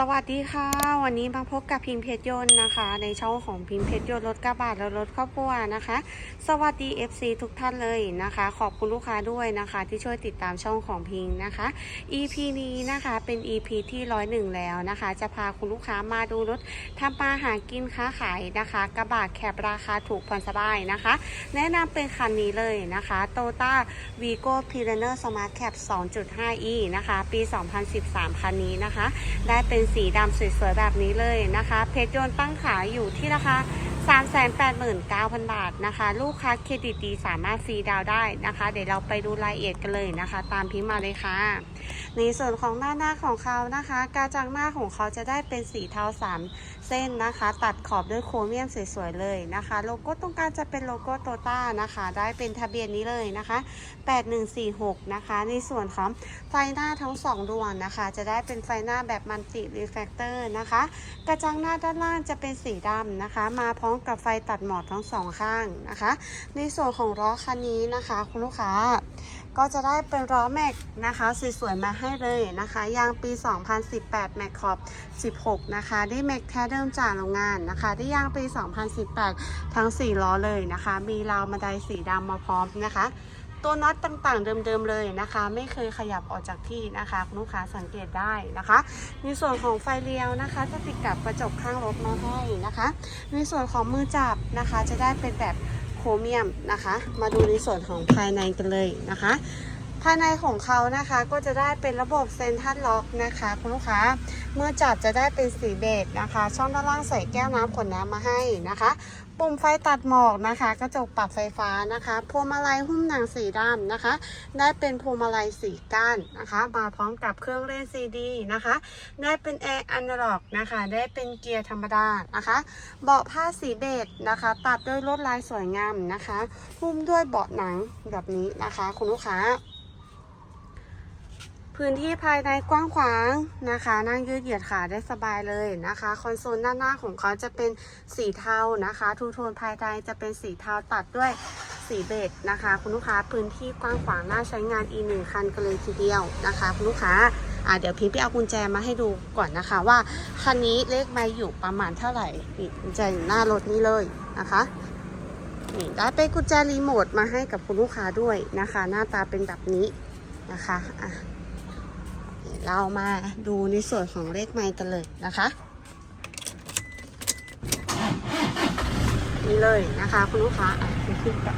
สวัสดีค่ะ วันนี้มาพบกับพิมพ์เพชรยนต์นะคะ ในช่องของพิมพ์เพชรยนต์รถกระบะและรถครอบครัวนะคะ สวัสดี FC ทุกท่านเลยนะคะ ขอบคุณลูกค้าด้วยนะคะ ที่ช่วยติดตามช่องของพิงนะคะ EP นี้นะคะเป็น EP ที่ร้อยหนึ่งแล้วนะคะ จะพาคุณลูกค้ามาดูรถทำมาหากินค้าขายนะคะ กระบะแคบราคาถูกผ่อนสบายนะคะ แนะนำเป็นคันนี้เลยนะคะ Toyota Vigo p i r a n e r Smart Cap 2.5e นะคะ ปี 2013 คันนี้นะคะ ได้เป็นสีดำสวยๆแบบนี้เลยนะคะ เพชรยนตั้งขายอยู่ที่ราคา 389,000 บาทนะคะ ลูกค้าเครดิตดีสามารถฟรีดาวได้นะคะ เดี๋ยวเราไปดูรายละเอียดกันเลยนะคะ ตามพิมพ์มาเลยค่ะ ในส่วนของหน้าหน้าของเขานะคะกระจังหน้าของเขาจะได้เป็นสีเทาสามเส้นนะคะ ตัดขอบด้วยโครเมียมสวยๆเลยนะคะ โลโก้ตรงกลางจะเป็นโลโก้โตต้านะคะ ได้เป็นทะเบียนนี้เลยนะคะ 8146 นะคะ ในส่วนของไฟหน้าทั้งสองดวงนะคะ จะได้เป็นไฟหน้าแบบมัลติรีแฟกเตอร์นะคะ กระจังหน้าด้านล่างจะเป็นสีดำนะคะ มาพร้อมกับไฟตัดหมอกทั้งสองข้างนะคะ ในส่วนของล้อคันนี้นะคะ คุณลูกค้าก็จะได้เป็นล้อแม็กนะคะสวยๆมาให้เลยนะคะยางปี 2018 แม็กขอบ 16 นะคะได้แม็กแท้เดิมจากโรงงานนะคะได้ยางปี 2018 ทั้ง 4 ล้อเลยนะคะ มีราวมาไดสีดำมาพร้อมนะคะ ตัวน็อตต่างๆ เดิมๆเลยนะคะ ไม่เคยขยับออกจากที่นะคะคุณลูกค้าสังเกตได้นะคะ ในส่วนของไฟเลี้ยวนะคะจะติดกับกระจกข้างรถมาให้นะคะ ในส่วนของมือจับนะคะจะได้เป็นแบบโครเมียมนะคะ มาดูในส่วนของภายในกันเลยนะคะ ภายในของเขานะคะก็จะได้เป็นระบบเซนทัลล็อกนะคะคุณลูกค้า เมื่อจับจะได้เป็นสีเบจนะคะ ช่องด้านล่างใส่แก้วน้ำขวดน้ำมาให้นะคะ ปุ่มไฟตัดหมอกนะคะ กระจกปรับไฟฟ้านะคะ พวงมาลัยหุ้มหนังสีดำนะคะ ได้เป็นพวงมาลัยสีก้านนะคะ มาพร้อมกับเครื่องเล่นซีดีนะคะ ได้เป็นแอร์อนาล็อกนะคะ ได้เป็นเกียร์ธรรมดานะคะ เบาะผ้าสีเบจนะคะ ตัดด้วยลวดลายสวยงามนะคะหุ้มด้วยเบาะหนังแบบนี้นะคะ คุณลูกค้า พื้นที่ภายในกว้างขวางนะคะ นั่งยืดเหยียดขาได้สบายเลยนะคะ คอนโซลด้านหน้าของเขาจะเป็นสีเทานะคะ ทูโทนภายในจะเป็นสีเทาตัดด้วยสีเบจนะคะ คุณลูกค้าพื้นที่กว้างขวางน่าใช้งานอีกหนึ่งคันกันเลยทีเดียวนะคะ คุณลูกค้าอ่าเดี๋ยวพิมพ์ไปเอากุญแจมาให้ดูก่อนนะคะ ว่าคันนี้เลขไมอยู่ประมาณเท่าไหร่นี่กุญแจอยู่หน้ารถนี่เลยนะคะนี่ได้เป็นกุญแจรีโมทมาให้กับคุณลูกค้าด้วยนะคะ หน้าตาเป็นแบบนี้นะคะอะ เรามาดูในส่วนของเลขไมล์กันเลยนะคะ นี่เลยนะคะคุณลูกค้าขึ้นก่อน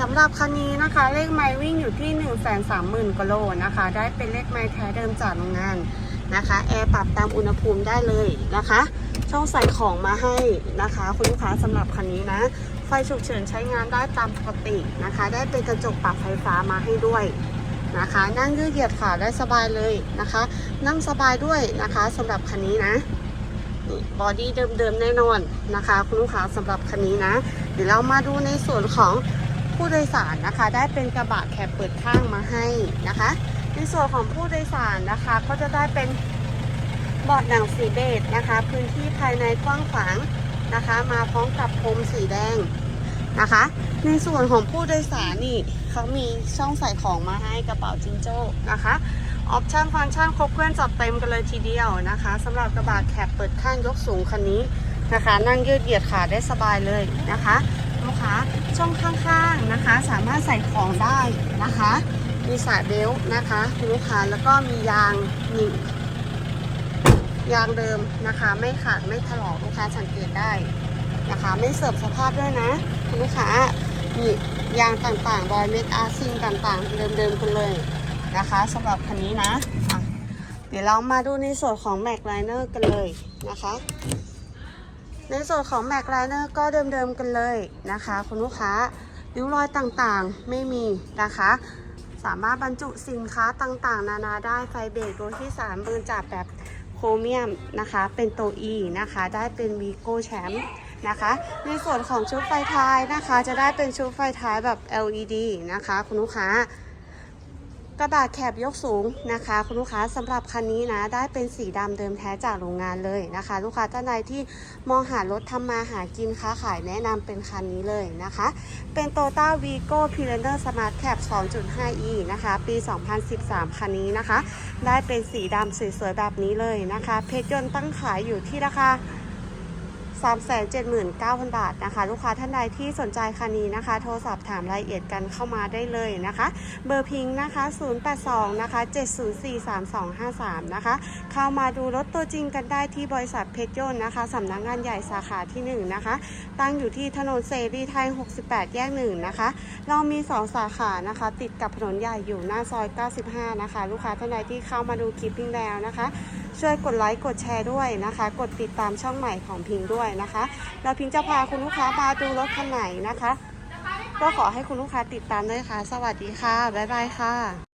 สำหรับคันนี้นะคะ เลขไมล์วิ่งอยู่ที่ 1 3 0 0 0 0กิโลนะคะ ได้เป็นเลขไมล์แท้เดิมจากโรงงานนะคะแอร์ปรับตามอุณหภูมิได้เลยนะคะ ช่องใส่ของมาให้นะคะ คุณลูกค้าสำหรับคันนี้นะ ไฟฉุกเฉินใช้งานได้ตามปกตินะคะ ได้เป็นกระจกปรับไฟฟ้ามาให้ด้วย นะคะ นั่งยืดเหยียดขาได้สบายเลยนะคะ นั่งสบายด้วยนะคะสำหรับคันนี้นะบอดี้เดิมๆแน่นอนนะคะ คุณลูกค้าสำหรับคันนี้นะ เดี๋ยวเรามาดูในส่วนของผู้โดยสารนะคะ ได้เป็นกระบะแคบเปิดข้างมาให้นะคะ ในส่วนของผู้โดยสารนะคะ ก็จะได้เป็นบาะหนังสีเบจนะคะ พื้นที่ภายในกว้างขวางนะคะ มาพร้อมกับพรมสีแดง นะคะ ในส่วนของผู้โดยสารนี่เขามีช่องใส่ของมาให้กระเป๋าจิงโจ้นะคะออปชั่นฟังก์ชันครบเครื่องจัดเต็มกันเลยทีเดียวนะคะสำหรับกระบะแคบเปิดข้างยกสูงคันนี้นะคะ นั่งยืดเหยียดขาได้สบายเลยนะคะลูกค้าช่องข้างๆนะคะ สามารถใส่ของได้นะคะ มีสายเบลต์นะคะคุณลูกค้าแล้วก็มียางมียางเดิมนะคะ ไม่ขาดไม่ถลอกลูกค้าสังเกตได้นะคะ ไม่เสื่อมสภาพด้วยนะ ลูกค้านี่ยางต่างๆรอยเม็ดอาซิงต่างๆ เดิมๆกันเลยนะคะสำหรับคันนี้นะะเดี๋ยวเรามาดูในส่วนของแม็กไลเนอร์กันเลยนะคะ ในส่วนของแม็กไลเนอร์ก็เดิมๆกันเลยนะคะ คุณลูกค้าริ้วรอยต่างๆไม่มีนะคะ สามารถบรรจุสินค้าต่างๆ นานาได้ไฟเบรกตัวที่3ปืนจับแบบโครเมียมนะคะ เป็นตัว E นะคะ ได้เป็นวีโก้แชมป์ นะคะ ในส่วนของชุดไฟท้ายนะคะ จะได้เป็นชุดไฟท้ายแบบ LED นะคะ คุณลูกค้ากระบะแคบยกสูงนะคะ คุณลูกค้าสำหรับคันนี้นะได้เป็นสีดำเดิมแท้จากโรงงานเลยนะคะ ลูกค้าท่านใดที่มองหารถทำมาหากินค้าขายแนะนำเป็นคันนี้เลยนะคะ เป็น t o y o t a Vigo p i l a n e r Smart Cap 2.5e นะคะ ปี 2013 คันนี้นะคะ ได้เป็นสีดำสวยๆแบบนี้เลยนะคะ เพชรยนต์ตั้งขายอยู่ที่ราคา 379,000 บาทนะคะ ลูกค้าท่านใดที่สนใจคันนี้นะคะ โทรสอบถามรายละเอียดกันเข้ามาได้เลยนะคะ เบอร์พิงค์นะคะ 082 นะคะ 7043253 นะคะ เข้ามาดูรถตัวจริงกันได้ที่บริษัทเพชรยนต์นะคะสำนักงงานใหญ่สาขาที่ 1 นะคะ ตั้งอยู่ที่ถนนเสรีไทย 68 แยก 1 นะคะ เรามี 2 สาขานะคะ ติดกับถนนใหญ่อยู่หน้าซอย 95 นะคะ ลูกค้าท่านใดที่เข้ามาดูคลิปพิงแล้วนะคะ ช่วยกดไลค์กดแชร์ด้วยนะคะ กดติดตามช่องใหม่ของพิงด้วยนะคะ เราพิงจะพาคุณลูกค้ามาดูรถคันไหนนะคะ ก็ขอให้คุณลูกค้าติดตามด้วยค่ะ สวัสดีค่ะ บ๊ายบายค่ะ